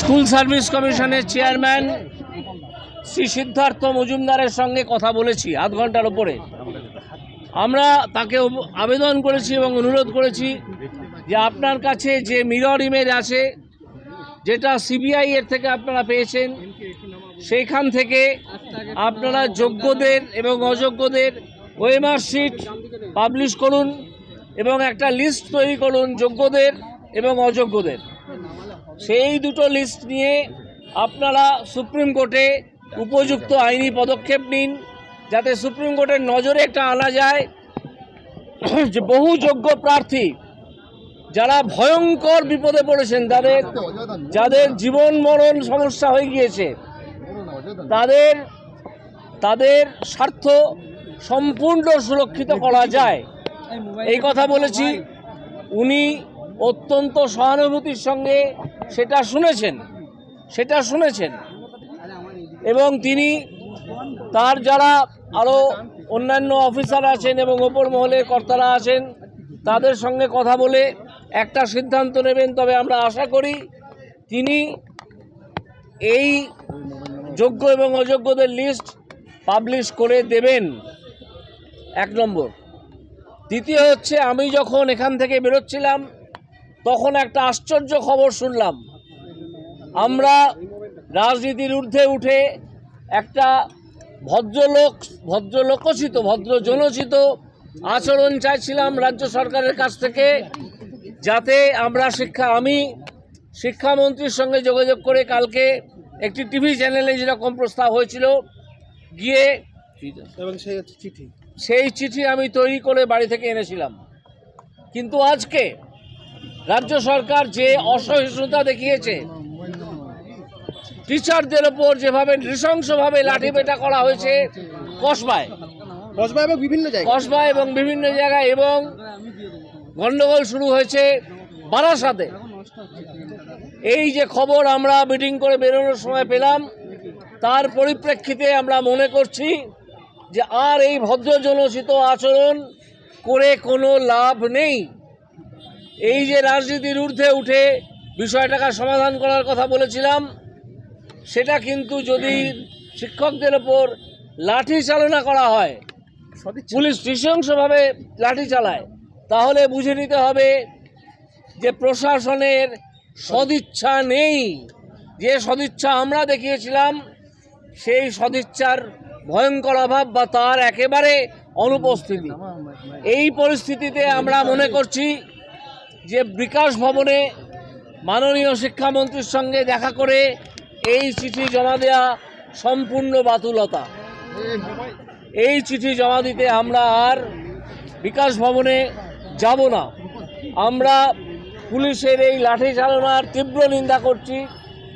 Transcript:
School service কমিশনের chairman Shri Siddhartha মজুমদারের সঙ্গে কথা বলেছি, আধ ঘণ্টার ওপরে। আমরা তাকে আবেদন করেছি এবং অনুরোধ করেছি যে আপনার কাছে যে মিরর ইমেজ আছে, যেটা সিবিআই এর থেকে আপনারা পেয়েছেন, সেইখান থেকে আপনারা যোগ্যদের এবং অযোগ্যদের ওয়েমার শিট পাবলিশ করুন এবং একটা লিস্ট তৈরি করুন যোগ্যদের এবং অযোগ্যদের। সেই দুটো লিস্ট নিয়ে আপনারা সুপ্রিম কোর্টে উপযুক্ত আইনি পদক্ষেপ নিন, যাতে সুপ্রিম কোর্টের নজরে একটা আনা যায় যে বহু যোগ্য প্রার্থী যারা ভয়ঙ্কর বিপদে পড়েছেন, তাদের যাদের জীবন মরণ সমস্যা হয়ে গিয়েছে, তাদের তাদের স্বার্থ সম্পূর্ণ সুরক্ষিত করা যায়। এই কথা বলেছি। উনি অত্যন্ত সহানুভূতির সঙ্গে সেটা শুনেছেন সেটা শুনেছেন। এবং তিনি তার যারা আরও অন্যান্য অফিসার আছেন এবং ওপর মহলের কর্তারা আছেন, তাদের সঙ্গে কথা বলে একটা সিদ্ধান্ত নেবেন। তবে আমরা আশা করি তিনি এই যোগ্য এবং অযোগ্যদের লিস্ট পাবলিশ করে দেবেন। এক নম্বর। দ্বিতীয় হচ্ছে, আমি যখন এখান থেকে বেরোচ্ছিলাম তখন একটা আশ্চর্য খবর শুনলাম। আমরা রাজনীতির ঊর্ধ্বে উঠে একটা ভদ্রলোক ভদ্রলোকোচিত ভদ্র জনচিত আচরণ চাইছিলাম রাজ্য সরকারের কাছ থেকে যাতে আমরা শিক্ষা আমি শিক্ষামন্ত্রীর সঙ্গে যোগাযোগ করে কালকে একটি টিভি চ্যানেলে যেরকম প্রস্তাব হয়েছিল গিয়ে এবং সেই চিঠি। সেই চিঠি আমি তৈরি করে বাড়ি থেকে এনেছিলাম। কিন্তু আজকে রাজ্য সরকার যে অসহিষ্ণুতা দেখিয়েছে টিচারদের ওপর যেভাবে নৃশংসভাবে লাঠি পেটা করা হয়েছে কসবায়। কসবা এবং বিভিন্ন জায়গায়। কসবায় এবং বিভিন্ন জায়গায় এবং গন্ডগোল শুরু হয়েছে বারাসাতে। এই যে খবর আমরা মিটিং করে বেরোনোর সময় পেলাম তার পরিপ্রেক্ষিতে আমরা মনে করছি যে আর এই ভদ্রজনচিত আচরণ করে কোনো লাভ নেই। এই যে রাজনীতির ঊর্ধ্বে উঠে বিষয়টাকে সমাধান করার কথা বলেছিলাম সেটা কিন্তু যদি শিক্ষকদের ওপর লাঠি চালনা করা হয় পুলিশ নৃশংসভাবে লাঠি চালায় তাহলে বুঝে নিতে হবে যে প্রশাসনের সদিচ্ছা নেই। যে সদিচ্ছা আমরা দেখিয়েছিলাম সেই সদিচ্ছার ভয়ঙ্কর অভাব বা তার একেবারে অনুপস্থিতি। এই পরিস্থিতিতে আমরা মনে করছি যে বিকাশ ভবনে মাননীয় শিক্ষামন্ত্রীর সঙ্গে দেখা করে এই চিঠি জমা দেওয়া সম্পূর্ণ বাতুলতা। এই চিঠি জমা দিতে আমরা আর বিকাশ ভবনে যাব না। আমরা পুলিশের এই লাঠি চালনার তীব্র নিন্দা করছি।